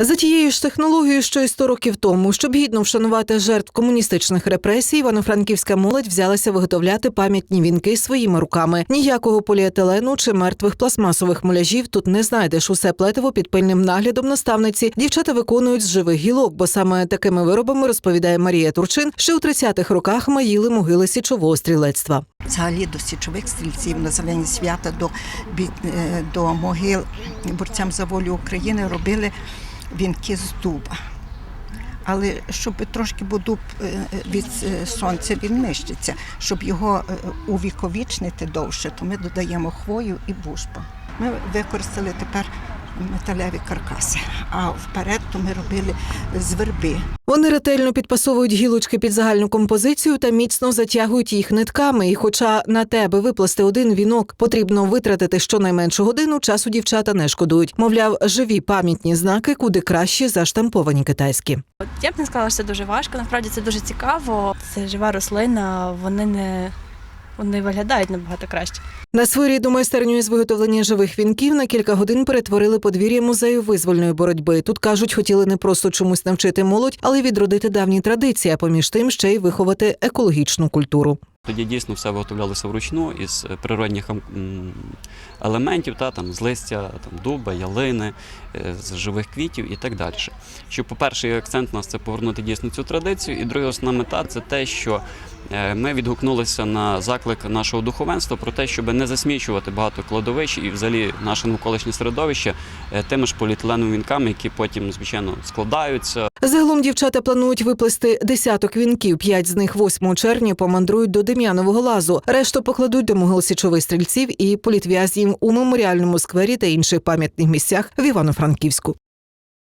За тією ж технологією, що й 100 років тому, щоб гідно вшанувати жертв комуністичних репресій, івано-франківська молодь взялася виготовляти пам'ятні вінки своїми руками. Ніякого поліетилену чи мертвих пластмасових муляжів тут не знайдеш. Усе плетиво під пильним наглядом наставниці. Дівчата виконують з живих гілок, бо саме такими виробами розповідає Марія Турчин, що у 30-х роках маїли могили січового стрілецтва. взагалі до січових стрільців на зелені свята до, е, до могил борцям за волю України робили вінки з дуба. Але щоб трошки бо дуб е, від е, сонця він нищиться, щоб його е, увіковічнити довше, то ми додаємо хвою і бушпа. Ми використали тепер металеві каркаси, а вперед то ми робили з верби. Вони ретельно підпасовують гілочки під загальну композицію та міцно затягують їх нитками. І, хоча на тебе виплести один вінок потрібно витратити щонайменшу годину, часу дівчата не шкодують. Мовляв, живі пам'ятні знаки куди краще за штамповані китайські. От я б не сказала, що це дуже важко. Насправді це дуже цікаво. Це жива рослина, вони не вони виглядають набагато краще. На своєрідну майстерню із виготовлення живих вінків на кілька годин перетворили подвір'я музею визвольної боротьби. Тут кажуть, хотіли не просто чомусь навчити молодь, але й відродити давні традиції, а поміж тим ще й виховати екологічну культуру. Тоді дійсно все виготовлялося вручну із природних елементів, та, там, з листя там, дуба, ялини, е, з живих квітів і так далі. Що, по-перше, акцент у нас це повернути дійсно цю традицію, і друга основна мета це те, що ми відгукнулися на заклик нашого духовенства про те, щоб не засмічувати багато кладовищ і взагалі наше навколишнє середовище е, тими ж поліетиленовими вінками, які потім, звичайно, складаються, Загалом дівчата планують виплести десяток вінків. П'ять з них 8 червня помандрують до Дем'янового лазу. Решту покладуть до могил січових стрільців і політв'язнів у меморіальному сквері та інших пам'ятних місцях в Івано-Франківську.